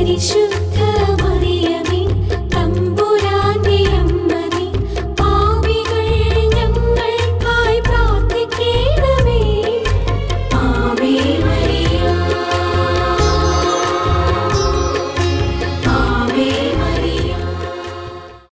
പരിശുദ്ധ